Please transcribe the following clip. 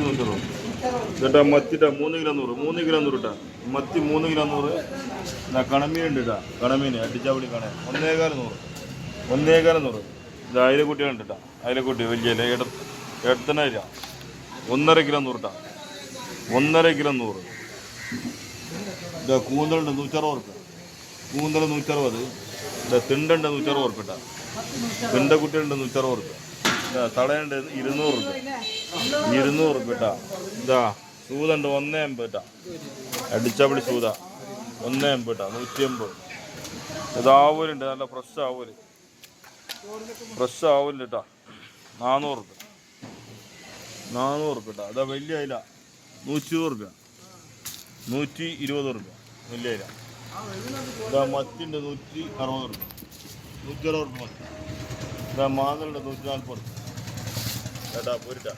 നൂറ്ററുപത് ചേട്ടാ മത്തിട്ടാ മൂന്ന് കിലോ നൂറ് മൂന്ന് കിലോ നൂറ് ഇട്ടാ മത്തി മൂന്ന് കിലോ നൂറ്. ഇതാ കണമീൻ ഉണ്ട് ഇട്ടാ കണമീൻ അടിച്ചാവളി കണ. ഒന്നേകാല നൂറ് ഒന്നേകാല നൂറ്. ഇത് അയിലക്കുട്ടികളുണ്ട് ഇട്ടാ അയിലക്കുട്ടി വലിയ ഇട ഒന്നര കിലോ നൂറ് ഇട്ടാ ഒന്നര കിലോ നൂറ്. ഇതാ കൂന്തലുണ്ട് നൂറ്ററുപത് ഉറുപ്പ്യ കൂന്തൽ നൂറ്ററുപത്. ഇതാ തിണ്ടുണ്ട് നൂറ്ററുപത് ഉറുപ്പ്യ തിണ്ട കുട്ടിയുണ്ട് നൂറ്ററുപത് ഉറുപ്പ്യ ഇതാ തളയുണ്ട് ഇരുന്നൂറ് രൂപ ഇരുന്നൂറ് രൂപ ഇട്ടാ. ഇതാ സൂതുണ്ട് ഒന്നേ എൺപത് ഇട്ടാ. അടിച്ചപടി സൂത. ഒന്നേ എൺപത് ഇട്ടാ നൂറ്റി എൺപത് ഇത് നല്ല ഫ്രഷ് ആവൂൽ. ഫ്രഷ് ആവൂല ഇട്ടാ. നാനൂറ് രൂപ നാനൂറ് രൂപ ഇട്ടാ. അതാ വലിയ അയില. നൂറ്റി ഇരുപത് രൂപ നൂറ്റി ഇരുപത് രൂപ വലിയ അയില. ഇതാ മത്തിണ്ട് നൂറ്റി അറുപത് രൂപ നൂറ്റി അറുപത് രൂപ മത്തി. ഇതാ മാതളുടെ നൂറ്റി നാൽപ്പത് Da, da, burada.